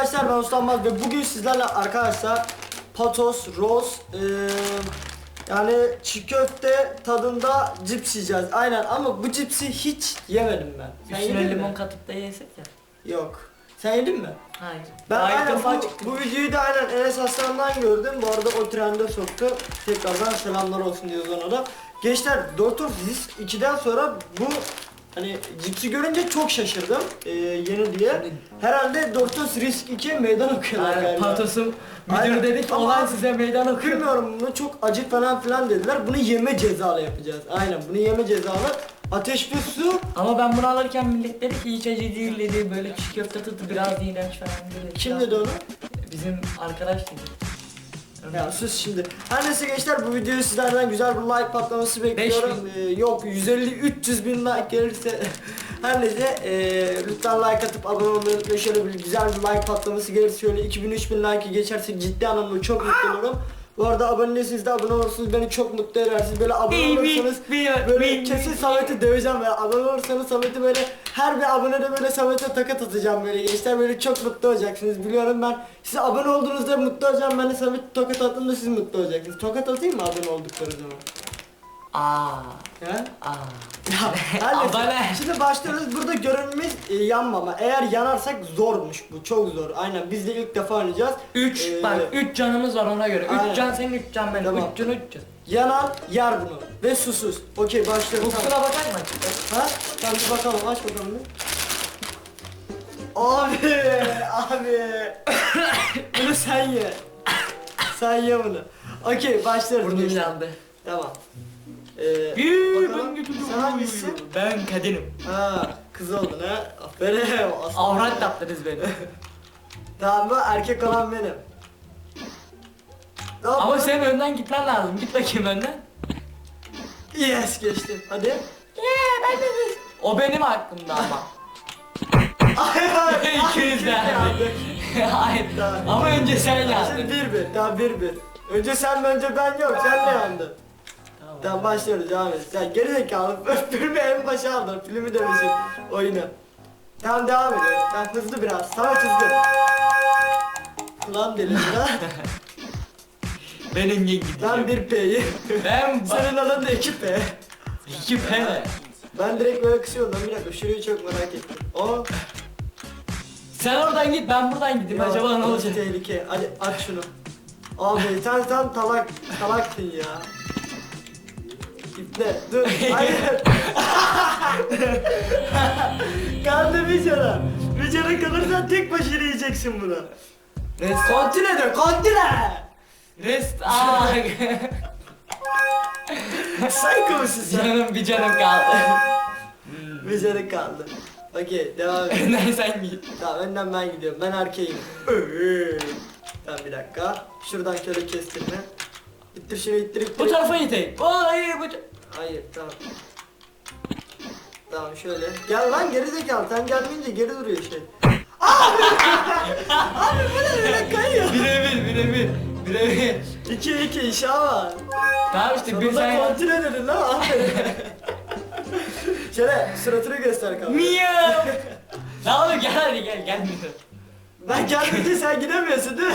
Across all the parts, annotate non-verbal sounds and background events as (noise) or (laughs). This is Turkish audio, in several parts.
arkadaşlar ben Uslanmaz ve bugün sizlerle arkadaşlar patos, roz, eee, yani çiğ köfte tadında cips yiyeceğiz. Aynen ama bu cipsi hiç yemedim ben. Sen Üstüne yedin limon mi? katıp da yesek ya. Yok. Sen yedin mi? Hayır. Ben aynen bu, bu videoyu da aynen Enes Aslan'dan gördüm. Bu arada o trende soktu. Tekrardan selamlar olsun diyoruz ona da. Gençler Dr. Risk 2'den sonra bu hani cipsi görünce çok şaşırdım. Ee, yeni diye. Herhalde Dr. Risk 2 meydan okuyorlar Aynen, galiba. Patos'un Aynen. müdürü dedik Ama olay size meydan okuyor. Bilmiyorum bunu çok acı falan filan dediler. Bunu yeme cezalı yapacağız. Aynen bunu yeme cezalı. Ateş ve su. Ama ben bunu alırken millet dedi ki hiç acı değil dedi böyle çiğ köfte tadı biraz iğrenç falan dedi. Kim dedi onu? Bizim arkadaş dedi. Ya sus şimdi. Her neyse gençler bu videoyu sizlerden güzel bir like patlaması bekliyorum. Ee, yok 150-300 bin like gelirse (laughs) her neyse ee, lütfen like atıp abone olmayı unutmayın. Şöyle bir güzel bir like patlaması gelirse şöyle 2000-3000 like geçerse ciddi anlamda çok mutlu olurum. Bu arada abone değilseniz de abone olursunuz beni çok mutlu edersiniz. Böyle abone olursanız böyle kesin Samet'i döveceğim böyle abone olursanız Samet'i böyle her bir abonede böyle Samet'e takat atacağım böyle gençler böyle çok mutlu olacaksınız biliyorum ben siz abone olduğunuzda mutlu olacağım ben de Samet'e tokat attığımda siz mutlu olacaksınız tokat atayım mı abone oldukları zaman Aa. Aa. ya. Abone. şimdi başlıyoruz burada görevimiz e, yanmama eğer yanarsak zormuş bu çok zor aynen biz de ilk defa oynayacağız 3 Ee, bak 3 canımız var ona göre. 3 aynen. can senin 3 can benim. 3 Tamam. can 3 can. Yanan yer bunu ve susuz okey başlıyoruz Ufkuna bakar mı? Ha? Tamam bir bakalım aç bakalım bir. Abi, abi. (coughs) bunu sen ye. Sen ye bunu. Okey başlarız. Burnum gençler. yandı. Tamam. Ee, Bir bakalım. ben Sen hangisisin? Ben kadınım. Ha, kız oldun ha. Aferin. Avrat yaptınız beni. (laughs) Tamam bu erkek olan benim. Ne Ama senin önden gitmen lazım. Git bakayım önden. Yes geçtim. Hadi. O benim hakkımda ama. (laughs) Ay ay. İkiniz de. (laughs) Hayır. Tamam. Ama önce sen Şimdi yandın. bir bir. Tamam bir bir. Önce sen önce ben yok. Sen ne yandın? Tamam başlıyoruz devam et. Sen geri zekalı filmi (laughs) en başa aldın. Filmi demişim oyunu. Tamam devam ediyoruz. Tamam hızlı biraz. Samet hızlı. Lan deli lan. Benim ye gidiyor. Ben bir P'yi. Ben (laughs) Senin adın da iki P. iki pene. Ben direkt böyle kısıyorum lan bir dakika şurayı çok merak ettim. O Sen oradan git ben buradan gideyim. Acaba ne olacak? Tehlike. Hadi aç şunu. Abi sen sen talak talaktın ya. İple dur. Hayır. Kaldı bir cana. Bir cana kalırsan tek başına yiyeceksin bunu. Kontine de kontine. Rest. Aa. Psycho musun sen? canım bir canım kaldı. Bir canın kaldı. Okey devam et. (laughs) Önden sen git. Tamam önden ben gidiyorum. Ben erkeğim. tamam bir dakika. Şuradan şöyle kestirme. İttir şunu ittir ittir. Bu tarafa iteyim. Hayır bu ta- Hayır tamam. Tamam şöyle. Gel lan geri zekalı. Sen gelmeyince geri duruyor şey. (laughs) Abi! Abi bu ne böyle kayıyor? Birebir birebir. Birebir. 2 2 inşa var. Tamam işte bir Sonunda sen... kontrol dedin lan aferin. (laughs) şöyle suratını göster kanka. Miyav. Ya oğlum gel hadi gel gelmiyor. Ben gelmeyince sen gidemiyorsun değil mi?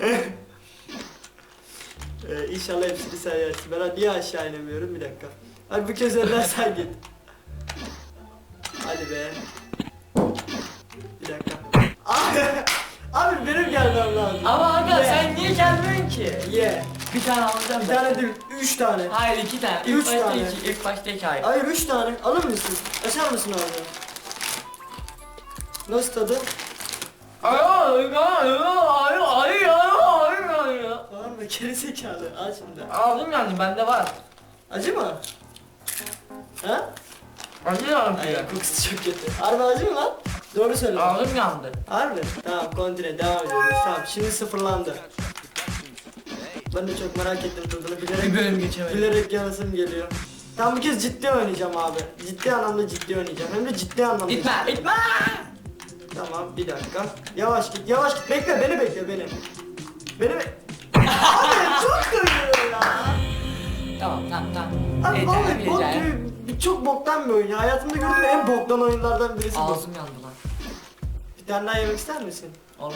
(laughs) ee, inşallah hepsini sen yersin. Ben niye aşağı inemiyorum bir dakika. Hadi bu kez önden sen git. Hadi be. Bir dakika. Abi, abi benim gelmem lazım. Ama aga Ye. sen niye gelmiyorsun ki? Ye. Bir tane alacağım Bir ben. tane değil, üç tane. Hayır iki tane. İlk Üç başta tane. iki. İlk başta iki hayır. Hayır üç tane. Alır mısın? Açar mısın ağzını? Nasıl tadı? Hayır hayır hayır hayır hayır hayır. Tamam mı? Gerizekalı. Aç şimdi. Ağzım yandı bende var. Acı mı? Ha? Acı yandı. Ay kokusu çok kötü. Harbi acı mı lan? Doğru söyle. Ağzım yandı. Harbi. Tamam kontine devam ediyoruz. Tamam şimdi sıfırlandı. Ben de çok merak ettim tadını Bir bilerek bölüm geçemedim. bilerek yanasım geliyor. Tamam bu kez ciddi oynayacağım abi. Ciddi anlamda ciddi oynayacağım. Hem de ciddi anlamda. İtme itme. Tamam bir dakika. Yavaş git yavaş git. Bekle beni bekle beni. Beni be... Abi çok kayıyor ya. Tamam tamam tamam. Abi vallahi bok gibi bir- çok boktan bir oyun ya. Hayatımda gördüğüm en boktan oyunlardan birisi bu. Ağzım yandı lan. Bir tane daha yemek ister misin? Oğlum.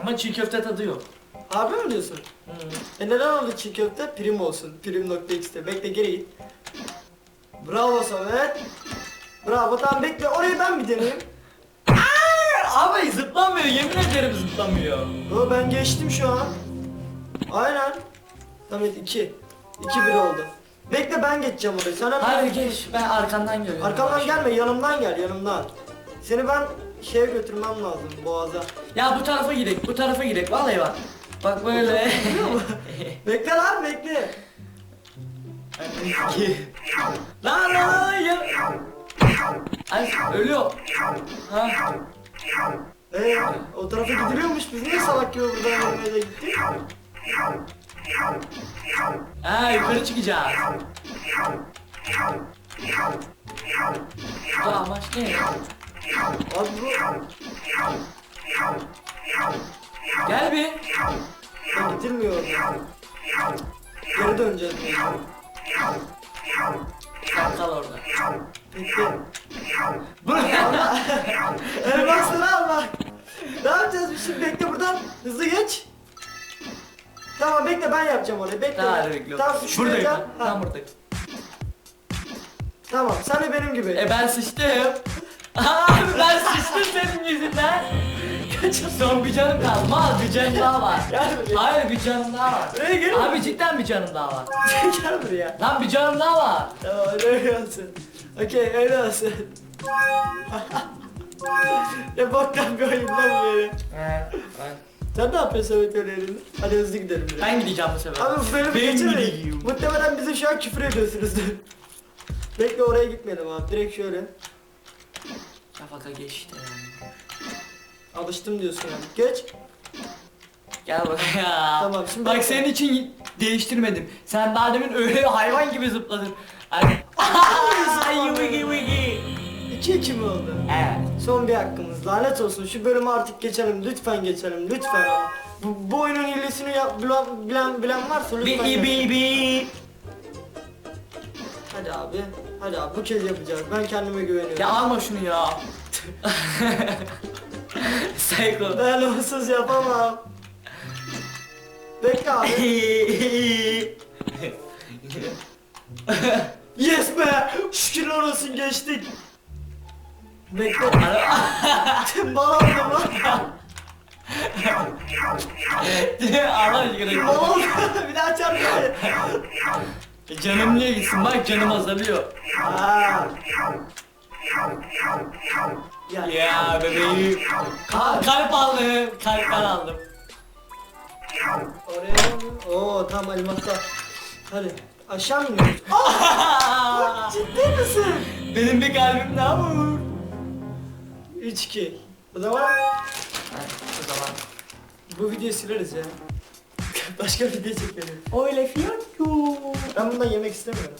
Ama çiğ köfte tadı yok. Harbi mi diyorsun? Hı. E neden oldu çiğ köfte? Prim olsun. Prim.x'te. Bekle geri git. Bravo Samet. Bravo tamam bekle orayı ben bir deneyeyim. Abi zıplamıyor yemin ederim zıplamıyor. Yo ben geçtim şu an. Aynen. Tamam 2. 2 1 oldu. Bekle ben geçeceğim orayı. Sen hemen- Hadi geç ben arkandan geliyorum. Arkamdan gelme yanımdan gel yanımdan. Seni ben şeye götürmem lazım boğaza. Ya bu tarafa gidelim bu tarafa gidelim vallahi bak. Bak böyle. (laughs) Bekle lan bekle. lan lan ya. Ay ölüyor. Ha. Ee, o tarafa gidiliyormuş biz niye salak gibi buradan da gittik? Ha yukarı çıkacağız. Aa amaç ne? Abi bu Gel bir. ya. Geri döneceğiz. kal orada. Bekle. Bu ne? Elmasları al bak. Ne yapacağız biz şimdi bekle buradan hızlı geç. Tamam bekle ben yapacağım orayı bekle. Tamam hadi bekliyorum. Tamam Buradayım. Tam buradayım. Tamam sen de benim gibi. E ben sıçtım. Abi ben sıçtım senin yüzünden. Son bir canım kaldı. Mal bir canım daha var. Hayır bir canım daha var. Buraya gel. Abi cidden bir canım daha var. (laughs) gel buraya. Lan bir canım daha var. Tamam öyle olsun. Okey öyle olsun. ne boktan bir oyun lan yeri. Sen ne yapıyorsun Samet öyle elinde? Hadi hızlı gidelim biraz. Ben gideceğim bu sefer. Abi bu bölümü gideyim. Muhtemelen bize şu an küfür ediyorsunuzdur. Bekle oraya gitmeyelim abi. Direkt şöyle. Şafaka geçti. Alıştım diyorsun yani. Geç. Gel bak ya. Tamam, şimdi Bak bakalım. senin için değiştirmedim. Sen daha demin öyle hayvan gibi zıpladın. Ay. Ay wigi wigi. 2-2 mi oldu? Evet. Son bir hakkımız. Lanet olsun. Şu bölümü artık geçelim. Lütfen geçelim. Lütfen. Bu, bu oyunun hilesini yap, bilen, bilen, bilen varsa lütfen. Bi yapın. bi bi. Hadi abi. Hadi abi bu kez yapacağız. Ben kendime güveniyorum. Ya alma şunu ya. (laughs) Psycho. Ben onsuz yapamam. Bekle abi. (laughs) yes be! Şükürler olsun geçtik. Bekle. Bal aldım lan. Allah aşkına. Bal aldım. bir daha çarp beni. Canım niye gitsin bak canım azalıyor. Aa. Ya. Ya bebeğim. Ka- kalp aldım. Kalpten aldım. Oraya Oo tam elmaslar. Hadi aşağı mı iniyoruz? (laughs) Ciddi misin? Benim bir kalbim daha var. 3-2. O zaman O zaman. bu videoyu sileriz ya. (laughs) Başka video çekelim. Öyle fiyatçu. Ben bundan yemek istemiyorum.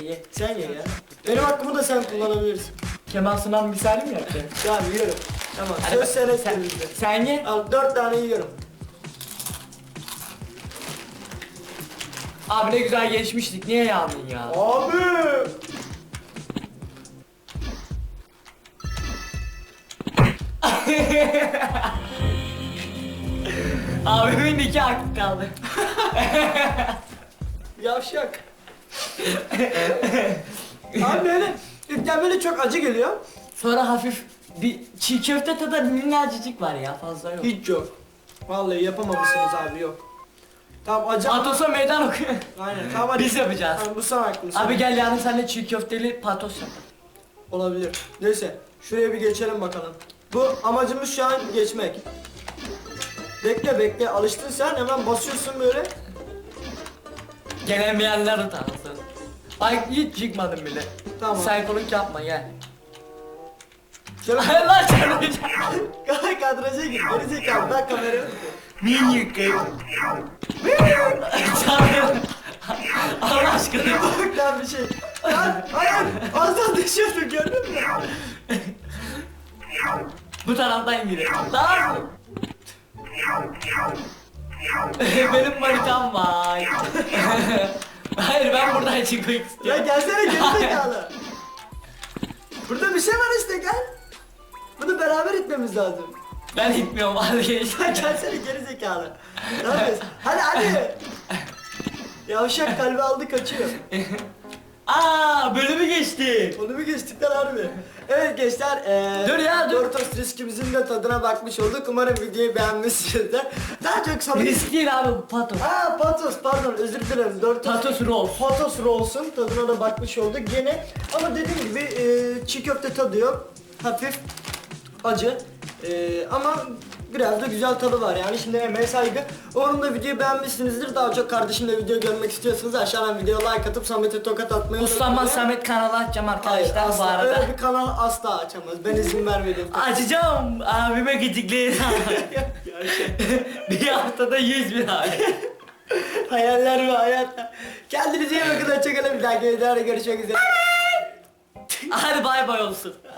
İyi. Sen ye ya. Benim hakkımı da sen kullanabilirsin. Kemal Sunal misali mi yapacaksın? (laughs) Tamam yiyorum. Tamam Hadi söz bak, sen sen, sen ye. Al dört tane yiyorum. Abi ne güzel geçmiştik. Niye yandın ya? Abi. (laughs) Abimin iki hakkı kaldı. (laughs) Yavşak. Abi böyle ilkten böyle çok acı geliyor. Sonra hafif bir çiğ köfte tadı minnacıcık var ya fazla yok. Hiç yok. Vallahi yapamamışsınız abi yok. Tamam acı. Patosa meydan oku. Aynen tamam hadi. Biz yapacağız. Tamam, bu sana hakkın. Abi gel yarın senle çiğ köfteli patos yap. Olabilir. Neyse şuraya bir geçelim bakalım. Bu amacımız şu an geçmek. Bekle bekle alıştın sen hemen basıyorsun böyle. Gelemeyenler utansın. Ay hiç çıkmadım bile. Tamam. Saykoluk yapma gel. Ay lan canım. kadraja git. Geri zekalı ben kamerayı. Minik Canım. Allah aşkına. Bak lan bir şey. Lan hayır. Ağzından düşüyordun gördün mü? Bu taraftan gidelim. Tamam mı? (laughs) Benim manitam var. (laughs) Hayır ben buradan çıkmak Ya istiyorum. gelsene geri zekalı. Burada bir şey var işte gel. Bunu beraber itmemiz lazım. Ben gitmiyorum vazgeç. Sen gelsene geri zekalı. Ne yapıyorsun? Hadi hadi. Yavşak kalbi aldı kaçıyor. (laughs) Aa bölümü geçti. Onu mu geçtik lan harbi? Evet gençler eee Dur ya, dur. Doritos riskimizin de tadına bakmış olduk. Umarım videoyu beğenmişsinizdir. Daha çok samimi... Risk değil abi bu pato. Aa patos pardon özür dilerim. Doritos Patos rolls. Patos Rolls'un tadına da bakmış olduk gene. Ama dediğim gibi eee çiğ köfte tadı yok. Hafif acı. Eee, ama biraz da güzel tadı var yani şimdi emeğe saygı. Umarım da videoyu beğenmişsinizdir. Daha çok kardeşimle video görmek istiyorsanız aşağıdan videoya like atıp Samet'e tokat atmayı Uslanmaz unutmayın. Samet kanalı açacağım Hayır arkadaşlar bu asla arada. öyle bir kanal asla açamaz. Ben izin vermedim. Açacağım abime gıcıklayın. (laughs) bir haftada 100 bin abi. Hayaller ve hayatlar. Kendinize iyi bakın. Hoşçakalın. Bir dahaki videoda görüşmek üzere. Hadi bay bay olsun.